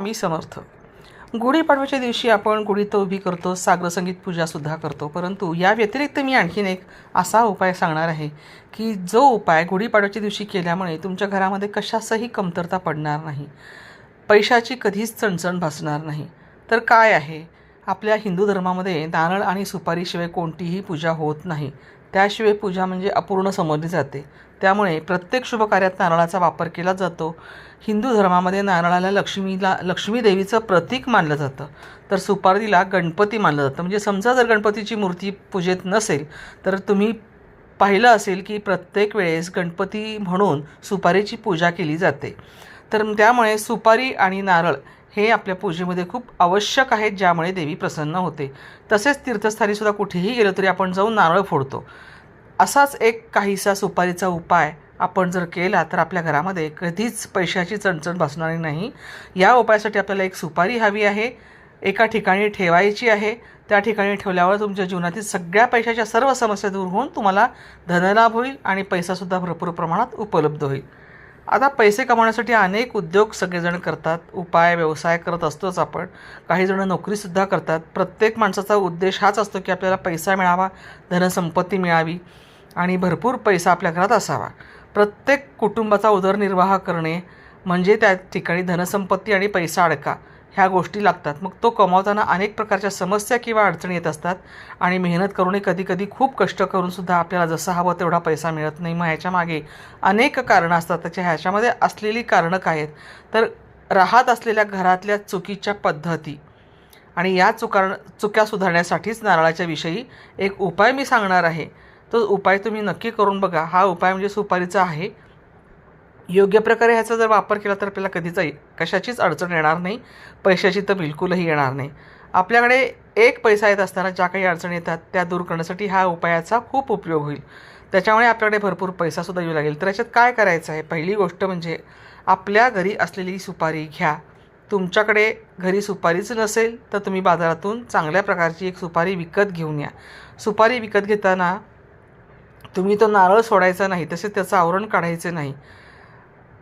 मी समर्थ. गुढीपाडव्याच्या दिवशी आपण गुढी तर उभी करतो साग्रसंगीत पूजासुद्धा करतो. परंतु या व्यतिरिक्त मी आणखीन एक असा उपाय सांगणार आहे की जो उपाय गुढीपाडव्याच्या दिवशी केल्यामुळे तुमच्या घरामध्ये कशाचाही कमतरता पडणार नाही. पैशाची कधीच चणचण भासणार नाही. तर काय आहे? आपल्या हिंदू धर्मामध्ये नारळ आणि सुपारीशिवाय कोणतीही पूजा होत नाही. त्याशिवाय पूजा म्हणजे अपूर्ण समजली जाते. त्यामुळे प्रत्येक शुभकार्यात नारळाचा वापर केला जातो. हिंदू धर्मामध्ये नारळाला लक्ष्मीला लक्ष्मी देवीचं प्रतीक मानलं जातं. तर सुपारीला गणपती मानलं जातं. म्हणजे समजा जर गणपतीची मूर्ती पूजेत नसेल तर तुम्ही पाहिलं असेल की प्रत्येक वेळेस गणपती म्हणून सुपारीची पूजा केली जाते. तर त्यामुळे सुपारी आणि नारळ हे आपल्या पूजेमध्ये खूप आवश्यक आहेत ज्यामुळे देवी प्रसन्न होते. तसेच तीर्थस्थानीसुद्धा कुठेही गेलो तरी आपण जाऊन नारळ फोडतो. असाच एक काहीसा सुपारीचा उपाय आपण जर केला तर आपल्या घरामध्ये कधीच पैशाची चणचण भासणारी नाही. या उपायासाठी आपल्याला एक सुपारी हवी आहे. एका ठिकाणी ठेवायची आहे. त्या ठिकाणी ठेवल्यावर तुमच्या जीवनातील सगळ्या पैशाच्या सर्व समस्या दूर होऊन तुम्हाला धनलाभ होईल आणि पैसासुद्धा भरपूर प्रमाणात उपलब्ध होईल. आता पैसे कमावण्यासाठी अनेक उद्योग सगळेजण करतात उपाय व्यवसाय करत असतोच आपण. काही जण नोकरीसुद्धा करतात. प्रत्येक माणसाचा उद्देश हाच असतो की आपल्याला पैसा मिळावा धनसंपत्ती मिळावी आणि भरपूर पैसा आपल्या घरात असावा. प्रत्येक कुटुंबाचा उदरनिर्वाह करणे म्हणजे त्या ठिकाणी धनसंपत्ती आणि पैसा अडका. ह्या गोष्टी लागतात. मग तो कमावताना अनेक प्रकारच्या समस्या किंवा अडचणी येत असतात आणि मेहनत करूनही कधीकधी खूप कष्ट करूनसुद्धा आपल्याला जसा हवं तेवढा पैसा मिळत नाही. मग ह्याच्या मागे अनेक कारणं असतात. त्याच्या ह्याच्यामध्ये असलेली कारणं काय आहेत? तर राहत असलेल्या घरातल्या चुकीच्या पद्धती. आणि या चुका चुक्या सुधारण्यासाठीच नारळाच्या विषयी एक उपाय मी सांगणार आहे. तो उपाय तुम्ही नक्की करून बघा. हा उपाय म्हणजे सुपारीचा आहे. योग्य प्रकारे ह्याचा जर वापर केला तर आपल्याला कधीच कशाचीच अडचण येणार नाही. पैशाची तर बिलकुलही येणार नाही. आपल्याकडे एक पैसा येत असताना ज्या काही अडचणी येतात त्या दूर करण्यासाठी हा उपायाचा खूप उपयोग होईल. त्याच्यामुळे आपल्याकडे भरपूर पैसासुद्धा येऊ लागेल. तर याच्यात काय करायचं आहे? पहिली गोष्ट म्हणजे आपल्या घरी असलेली सुपारी घ्या. तुमच्याकडे घरी सुपारीच नसेल तर तुम्ही बाजारातून चांगल्या प्रकारची एक सुपारी विकत घेऊन या. सुपारी विकत घेताना तुम्ही तो नारळ सोडायचा नाही तसेच त्याचं आवरण काढायचं नाही.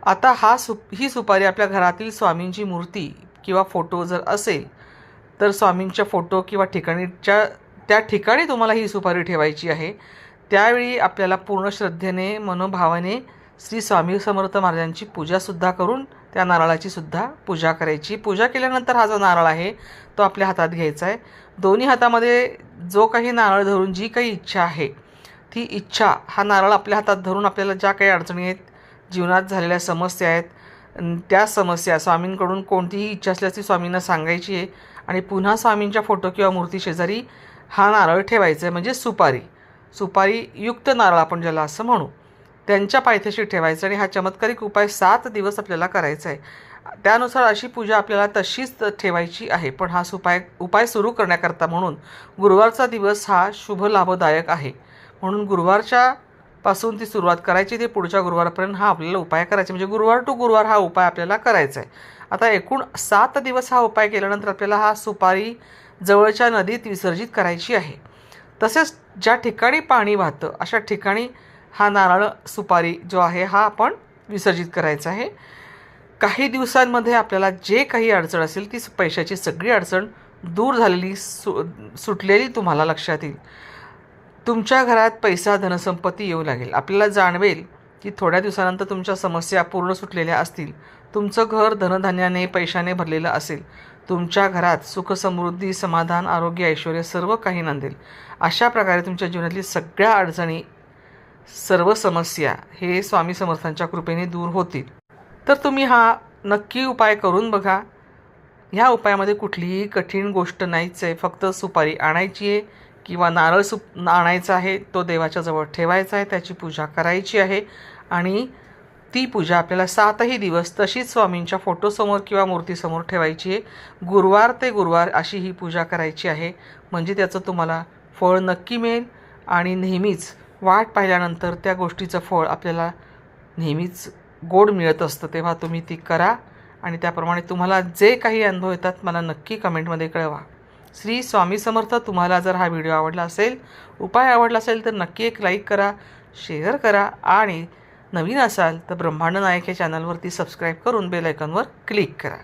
आता हा सु ही सुपारी आपल्या घरातील स्वामींची मूर्ती किंवा फोटो जर असेल तर स्वामींच्या फोटो किंवा ठिकाणीच्या त्या ठिकाणी तुम्हाला ही सुपारी ठेवायची आहे. त्यावेळी आपल्याला पूर्ण श्रद्धेने मनोभावाने श्री स्वामी समर्थ महाराजांची पूजासुद्धा करून त्या नारळाची सुद्धा पूजा करायची. पूजा केल्यानंतर हा जो नारळ आहे तो आपल्या हातात घ्यायचा आहे. दोन्ही हातामध्ये जो काही नारळ धरून जी काही इच्छा आहे ती इच्छा हा नारळ आपल्या हातात धरून आपल्याला ज्या काही अडचणी आहेत जीवनात झालेल्या समस्या आहेत. त्या समस्या स्वामींकडून कोणतीही इच्छा असल्यास ती स्वामींना सांगायची आहे. आणि पुन्हा स्वामींच्या फोटो किंवा मूर्ती शेजारी हा नारळ ठेवायचा आहे म्हणजे सुपारी. सुपारी युक्त नारळ आपण ज्याला असं म्हणू. त्यांच्या पायथ्याशी ठेवायचं आणि हा चमत्कारिक उपाय सात दिवस आपल्याला करायचा आहे. त्यानुसार अशी पूजा आपल्याला तशीच ठेवायची आहे. पण हा सुपाय उपाय सुरू करण्याकरता म्हणून गुरुवारचा दिवस हा शुभ लाभदायक आहे. म्हणून गुरुवारच्या पासून ती सुरुवात करायची ते पुढच्या गुरुवारपर्यंत हा आपल्याला उपाय करायचा म्हणजे गुरुवार टू गुरुवार हा उपाय आपल्याला करायचा आहे. आता एकूण सात दिवस हा उपाय केल्यानंतर आपल्याला हा सुपारी जवळच्या नदीत विसर्जित करायची आहे. तसेच ज्या ठिकाणी पाणी वाहतं अशा ठिकाणी हा नारळ सुपारी जो आहे हा आपण विसर्जित करायचा आहे. काही दिवसांमध्ये आपल्याला जे काही अडचण असेल ती पैशाची सगळी अडचण दूर झालेली सु सुटलेली तुम्हाला लक्षात येईल. तुमच्या घरात पैसा धनसंपत्ती येऊ लागेल. आपल्याला जाणवेल की थोड्या दिवसानंतर तुमच्या समस्या पूर्ण सुटलेल्या असतील. तुमचं घर धनधान्याने पैशाने भरलेलं असेल. तुमच्या घरात सुख समृद्धी समाधान आरोग्य ऐश्वर सर्व काही नांदेल. अशा प्रकारे तुमच्या जीवनातली सगळ्या अडचणी सर्व समस्या हे स्वामी समर्थांच्या कृपेने दूर होतील. तर तुम्ही हा नक्की उपाय करून बघा. ह्या उपायामध्ये कुठलीही कठीण गोष्ट नाहीच आहे. फक्त सुपारी आणायची आहे. किंवा नारळ सुप आणायचा आहे तो देवाच्या जवळ ठेवायचा आहे त्याची पूजा करायची आहे आणि ती पूजा आपल्याला सातही दिवस तशीच स्वामींच्या फोटोसमोर किंवा मूर्तीसमोर ठेवायची आहे. गुरुवार ते गुरुवार अशी ही पूजा करायची आहे. म्हणजे त्याचं तुम्हाला फळ नक्की मिळेल आणि नेहमीच वाट पाहिल्यानंतर त्या गोष्टीचं फळ आपल्याला नेहमीच गोड मिळत असतं तेव्हा तुम्ही ती करा. आणि त्याप्रमाणे तुम्हाला जे काही अनुभव येतात मला नक्की कमेंटमध्ये कळवा. श्री स्वामी समर्थ तुम्हाला जर हा व्हिडिओ आवडला असेल उपाय आवडला असेल तर नक्की एक लाईक करा शेअर करा आणि नवीन असाल तर ब्रह्मांड नायक या चॅनलवरती सबस्क्राईब करून बेल आयकॉनवर क्लिक करा.